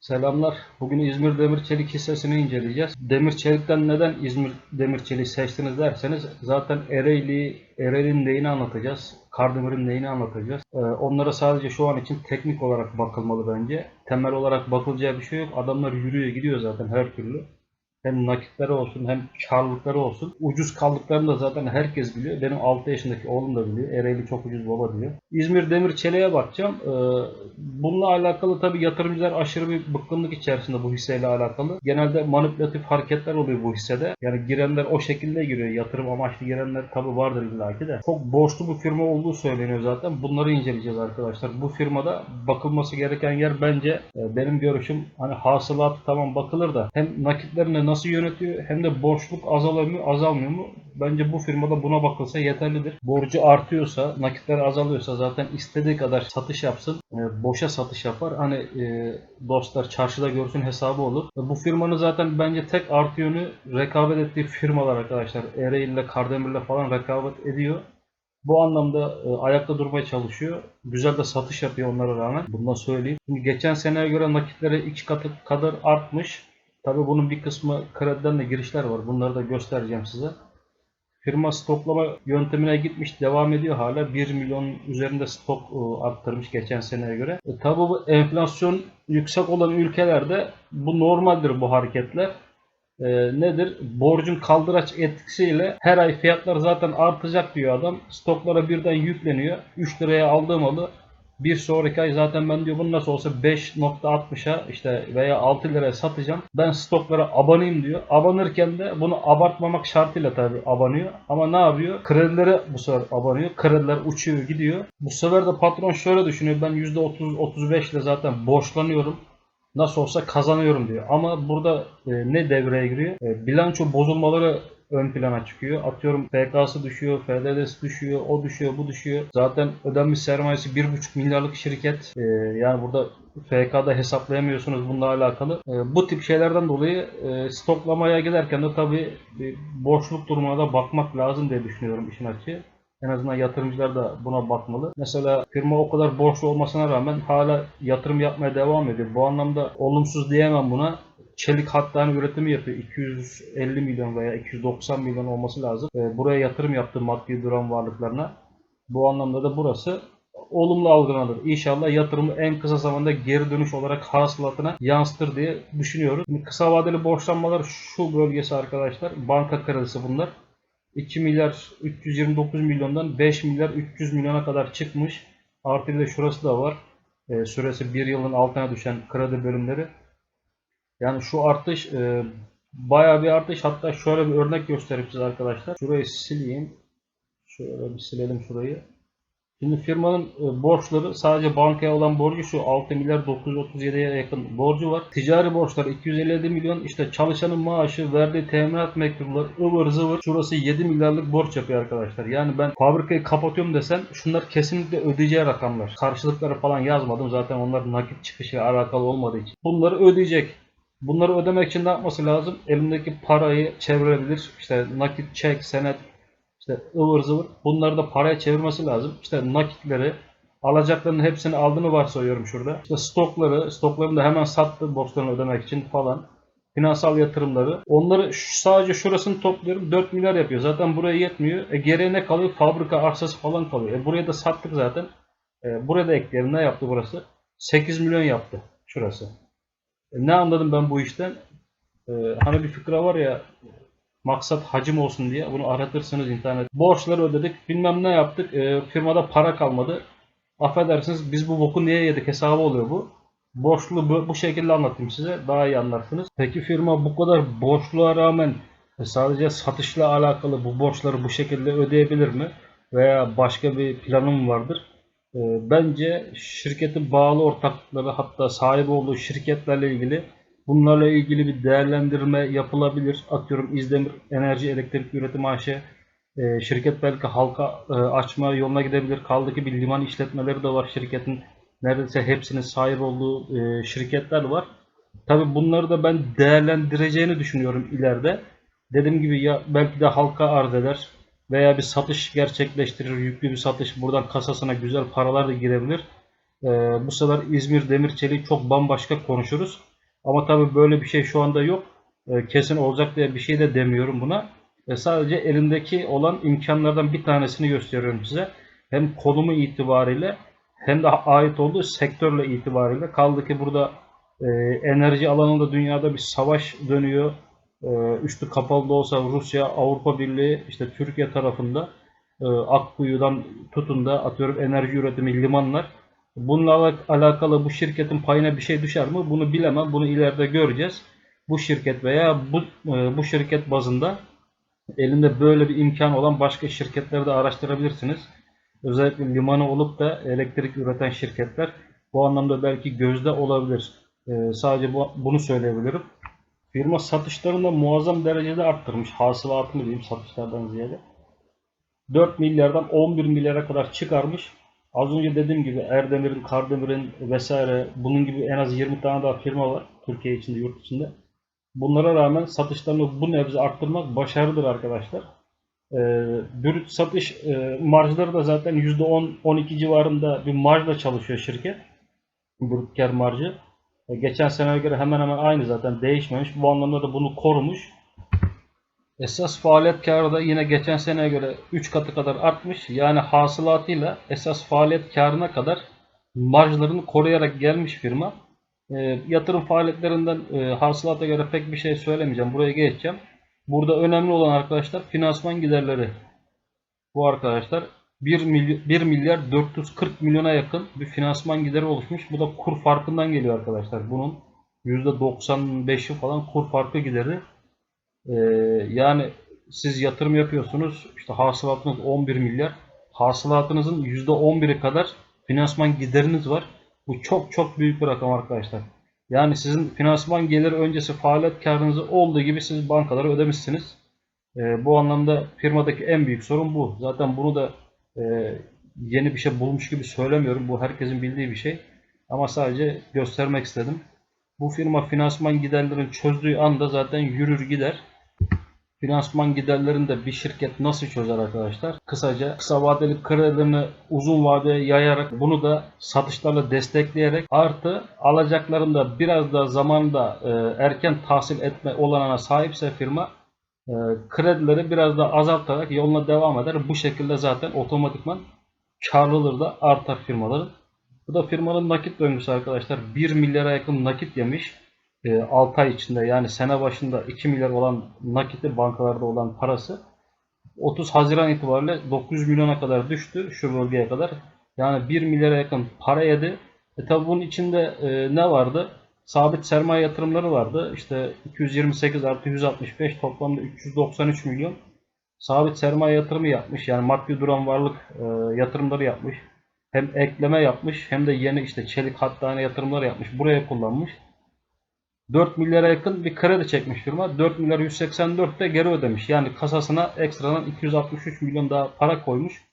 Selamlar. Bugün İzmir Demir Çelik hissesini inceleyeceğiz. Demir Çelik'ten neden İzmir Demir Çelik seçtiniz derseniz zaten Ereğli, Ereğli'nin neyini anlatacağız. Kardemir'in neyini anlatacağız. Ee, onlara sadece şu an için teknik olarak bakılmalı bence. Temel olarak bakılacağı bir şey yok. Adamlar yürüyor gidiyor zaten her türlü. Hem nakitleri olsun hem karlılıkları olsun. Ucuz kaldıklarını da zaten herkes biliyor. Benim 6 yaşındaki oğlum da biliyor. Ereğli çok ucuz baba diyor. İzmir Demir Çelik'e bakacağım. Ee, bununla alakalı tabii yatırımcılar aşırı bir bıkkınlık içerisinde bu hisseyle alakalı. Genelde manipülatif hareketler oluyor bu hissede. Yani girenler o şekilde giriyor. Yatırım amaçlı girenler tabii vardır illaki de. Çok borçlu bir firma olduğu söyleniyor zaten. Bunları inceleyeceğiz arkadaşlar. Bu firmada bakılması gereken yer bence e, benim görüşüm hani hasılat tamam bakılır da hem nakitlerini nasıl yönetiyor hem de borçluk azalıyor mu azalmıyor mu? Bence bu firmada buna bakılsa yeterlidir. Borcu artıyorsa, nakitler azalıyorsa zaten istediği kadar satış yapsın. E, boşa satış yapar. Hani e, dostlar çarşıda görsün hesabı olur. E, bu firmanın zaten bence tek artı yönü rekabet ettiği firmalar arkadaşlar. Ereğli ile Kardemir'le falan rekabet ediyor. Bu anlamda e, ayakta durmaya çalışıyor. Güzel de satış yapıyor onlara rağmen. Bundan söyleyeyim. Şimdi geçen seneye göre nakitleri iki katı kadar artmış. Tabii bunun bir kısmı krediden de girişler var. Bunları da göstereceğim size. Firma stoklama yöntemine gitmiş, devam ediyor hala. 1 milyon üzerinde stok e, arttırmış geçen seneye göre. E, tabii bu enflasyon yüksek olan ülkelerde bu normaldir bu hareketler. E, nedir? Borcun kaldıraç etkisiyle her ay fiyatlar zaten artacak diyor adam. Stoklara birden yükleniyor. 3 liraya aldığı malı bir sonraki ay zaten ben diyor bunu nasıl olsa 5.60'a işte veya 6 liraya satacağım. Ben stoklara abanayım diyor. Abanırken de bunu abartmamak şartıyla tabii abanıyor. Ama ne yapıyor? Kredilere bu sefer abanıyor. Krediler uçuyor gidiyor. Bu sefer de patron şöyle düşünüyor. Ben %30-35 ile zaten borçlanıyorum nasıl olsa kazanıyorum diyor. Ama burada e, ne devreye giriyor? E, bilanço bozulmaları ön plana çıkıyor. Atıyorum FK'sı düşüyor, FDD'si düşüyor, o düşüyor, bu düşüyor. Zaten ödenmiş sermayesi 1,5 milyarlık şirket. E, yani burada FK'da hesaplayamıyorsunuz bununla alakalı. E, bu tip şeylerden dolayı e, stoklamaya giderken de tabii bir borçluk durumuna da bakmak lazım diye düşünüyorum işin açığı. En azından yatırımcılar da buna bakmalı. Mesela firma o kadar borçlu olmasına rağmen hala yatırım yapmaya devam ediyor. Bu anlamda olumsuz diyemem buna. Çelik hattani üretimi yapıyor. 250 milyon veya 290 milyon olması lazım. Ee, Buraya yatırım yaptığı maddi duran varlıklarına. Bu anlamda da burası olumlu algılanır. İnşallah yatırımı en kısa zamanda geri dönüş olarak hasılatına yansıtır diye düşünüyoruz. Şimdi kısa vadeli borçlanmalar şu bölgesi arkadaşlar. Banka kredisi bunlar. 2 milyar 329 milyondan 5 milyar 300 milyona kadar çıkmış. Artı bir de şurası da var. E, süresi 1 yılın altına düşen kredi bölümleri. Yani şu artış e, bayağı bir artış. Hatta şöyle bir örnek göstereyim size arkadaşlar. Şurayı sileyim. Şöyle bir silelim şurayı. Şimdi firmanın e, borçları sadece bankaya olan borcu şu 6 milyar 937'ye yakın borcu var. Ticari borçlar 257 milyon. İşte çalışanın maaşı, verdiği teminat mektupları, ıvır zıvır. Şurası 7 milyarlık borç yapıyor arkadaşlar. Yani ben fabrikayı kapatıyorum desen şunlar kesinlikle ödeyeceği rakamlar. Karşılıkları falan yazmadım. Zaten onlar nakit çıkışıyla alakalı olmadığı için. Bunları ödeyecek. Bunları ödemek için ne yapması lazım? Elindeki parayı çevirebilir. İşte nakit, çek, senet, işte ıvır zıvır bunları da paraya çevirmesi lazım. İşte nakitleri alacaklarının hepsini aldığını varsayıyorum şurada. İşte stokları, stoklarını da hemen sattı borçlarını ödemek için falan. Finansal yatırımları. Onları sadece şurasını topluyorum 4 milyar yapıyor. Zaten buraya yetmiyor. E geriye ne kalıyor? Fabrika arsası falan kalıyor. E buraya da sattık zaten. E buraya da ekleyelim. Ne yaptı burası? 8 milyon yaptı şurası. E ne anladım ben bu işten? E, hani bir fıkra var ya maksat hacim olsun diye bunu aratırsınız internet. Borçları ödedik, bilmem ne yaptık, e, firmada para kalmadı. Affedersiniz biz bu boku niye yedik hesabı oluyor bu. Borçlu bu, bu şekilde anlatayım size daha iyi anlarsınız. Peki firma bu kadar borçluğa rağmen e, sadece satışla alakalı bu borçları bu şekilde ödeyebilir mi? Veya başka bir planı mı vardır? E, bence şirketin bağlı ortaklıkları hatta sahip olduğu şirketlerle ilgili Bunlarla ilgili bir değerlendirme yapılabilir. Atıyorum İzdemir Enerji Elektrik Üretim AŞ e, şirket belki halka e, açma yoluna gidebilir. Kaldı ki bir liman işletmeleri de var şirketin. Neredeyse hepsinin sahip olduğu e, şirketler var. Tabi bunları da ben değerlendireceğini düşünüyorum ileride. Dediğim gibi ya belki de halka arz eder veya bir satış gerçekleştirir. Yüklü bir satış. Buradan kasasına güzel paralar da girebilir. E, bu sefer İzmir Demir Çelik çok bambaşka konuşuruz. Ama tabii böyle bir şey şu anda yok. E, kesin olacak diye bir şey de demiyorum buna. E, sadece elindeki olan imkanlardan bir tanesini gösteriyorum size. Hem konumu itibariyle hem de ait olduğu sektörle itibariyle. Kaldı ki burada e, enerji alanında dünyada bir savaş dönüyor. E, üstü kapalı da olsa Rusya, Avrupa Birliği, işte Türkiye tarafında e, Akkuyu'dan tutun da atıyorum enerji üretimi limanlar. Bununla ala- alakalı bu şirketin payına bir şey düşer mi? Bunu bilemem. Bunu ileride göreceğiz. Bu şirket veya bu e, bu şirket bazında elinde böyle bir imkan olan başka şirketleri de araştırabilirsiniz. Özellikle limanı olup da elektrik üreten şirketler bu anlamda belki gözde olabilir. E, sadece bu, bunu söyleyebilirim. Firma satışlarını da muazzam derecede arttırmış. Hasılatını diyeyim satışlardan ziyade. 4 milyardan 11 milyara kadar çıkarmış. Az önce dediğim gibi Erdemir'in, Kardemir'in vesaire bunun gibi en az 20 tane daha firma var Türkiye içinde, yurt içinde. Bunlara rağmen satışlarını bu nebze arttırmak başarıdır arkadaşlar. Ee, brüt satış e, marjları da zaten %10-12 civarında bir marjla çalışıyor şirket. Brüt kar marjı. E, geçen seneye göre hemen hemen aynı zaten değişmemiş. Bu anlamda da bunu korumuş. Esas faaliyet karı da yine geçen seneye göre 3 katı kadar artmış. Yani hasılatıyla esas faaliyet karına kadar marjlarını koruyarak gelmiş firma. E, yatırım faaliyetlerinden e, hasılata göre pek bir şey söylemeyeceğim. Buraya geçeceğim. Burada önemli olan arkadaşlar finansman giderleri. Bu arkadaşlar 1 milyar, 1 milyar 440 milyona yakın bir finansman gideri oluşmuş. Bu da kur farkından geliyor arkadaşlar. Bunun %95'i falan kur farkı gideri. Ee, yani siz yatırım yapıyorsunuz. işte hasılatınız 11 milyar. Hasılatınızın %11'i kadar finansman gideriniz var. Bu çok çok büyük bir rakam arkadaşlar. Yani sizin finansman geliri öncesi faaliyet karınızı olduğu gibi siz bankalara ödemişsiniz. Ee, bu anlamda firmadaki en büyük sorun bu. Zaten bunu da e, yeni bir şey bulmuş gibi söylemiyorum. Bu herkesin bildiği bir şey. Ama sadece göstermek istedim. Bu firma finansman giderlerini çözdüğü anda zaten yürür gider. Finansman giderlerini de bir şirket nasıl çözer arkadaşlar? Kısaca kısa vadeli kredilerini uzun vadeye yayarak bunu da satışlarla destekleyerek artı alacaklarını da biraz da zamanda e, erken tahsil etme olanına sahipse firma kredileri biraz da azaltarak yoluna devam eder. Bu şekilde zaten otomatikman karlılığı da artar firmaların. Bu da firmanın nakit döngüsü arkadaşlar. 1 milyara yakın nakit yemiş. 6 ay içinde yani sene başında 2 milyar olan nakiti bankalarda olan parası 30 Haziran itibariyle 900 milyona kadar düştü şu bölgeye kadar. Yani 1 milyara yakın para yedi. E tabi bunun içinde e, ne vardı? Sabit sermaye yatırımları vardı. İşte 228 artı 165 toplamda 393 milyon sabit sermaye yatırımı yapmış. Yani maddi duran varlık e, yatırımları yapmış. Hem ekleme yapmış hem de yeni işte çelik hattane yatırımları yapmış. Buraya kullanmış. 4 milyara yakın bir kredi çekmiş firma. 4 milyar 184 de geri ödemiş. Yani kasasına ekstradan 263 milyon daha para koymuş.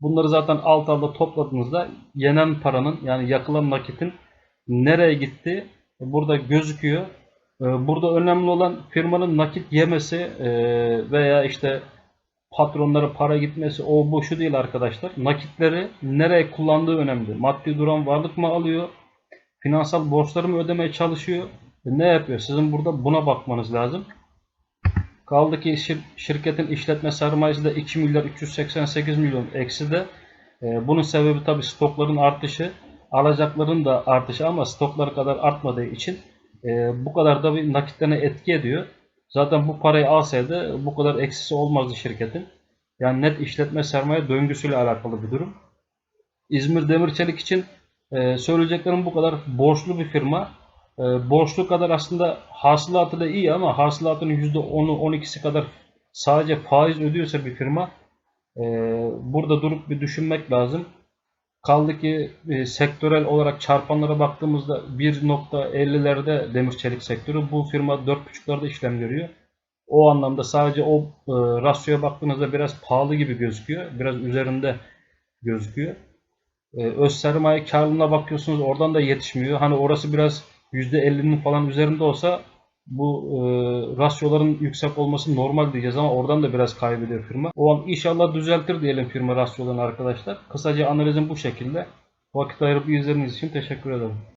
Bunları zaten alt alta topladığınızda yenen paranın yani yakılan nakitin nereye gitti burada gözüküyor. Ee, Burada önemli olan firmanın nakit yemesi e, veya işte patronlara para gitmesi o bu şu değil arkadaşlar. Nakitleri nereye kullandığı önemli. Maddi duran varlık mı alıyor? Finansal borçları mı ödemeye çalışıyor? Ne yapıyor? Sizin burada buna bakmanız lazım. Kaldı ki şir- şirketin işletme sermayesi de 2 milyar 388 milyon eksi de. Bunun sebebi tabi stokların artışı, alacakların da artışı ama stoklar kadar artmadığı için e, bu kadar da bir nakitlerine etki ediyor. Zaten bu parayı alsaydı bu kadar eksisi olmazdı şirketin. Yani net işletme sermaye döngüsüyle alakalı bir durum. İzmir Demir Çelik için e, söyleyeceklerim bu kadar. Borçlu bir firma. E, borçlu kadar aslında hasılatı da iyi ama hasılatının %10'u 12'si kadar sadece faiz ödüyorsa bir firma e, burada durup bir düşünmek lazım. Kaldı ki e, sektörel olarak çarpanlara baktığımızda 1.50'lerde demir çelik sektörü bu firma 4.5'larda işlem görüyor. O anlamda sadece o e, rasyoya baktığınızda biraz pahalı gibi gözüküyor. Biraz üzerinde gözüküyor. E, öz sermaye karlılığına bakıyorsunuz oradan da yetişmiyor. Hani orası biraz %50'nin falan üzerinde olsa bu e, rasyoların yüksek olması normal diyeceğiz ama oradan da biraz kaybediyor firma. O an inşallah düzeltir diyelim firma rasyolarını arkadaşlar. Kısaca analizim bu şekilde. Vakit ayırıp izlediğiniz için teşekkür ederim.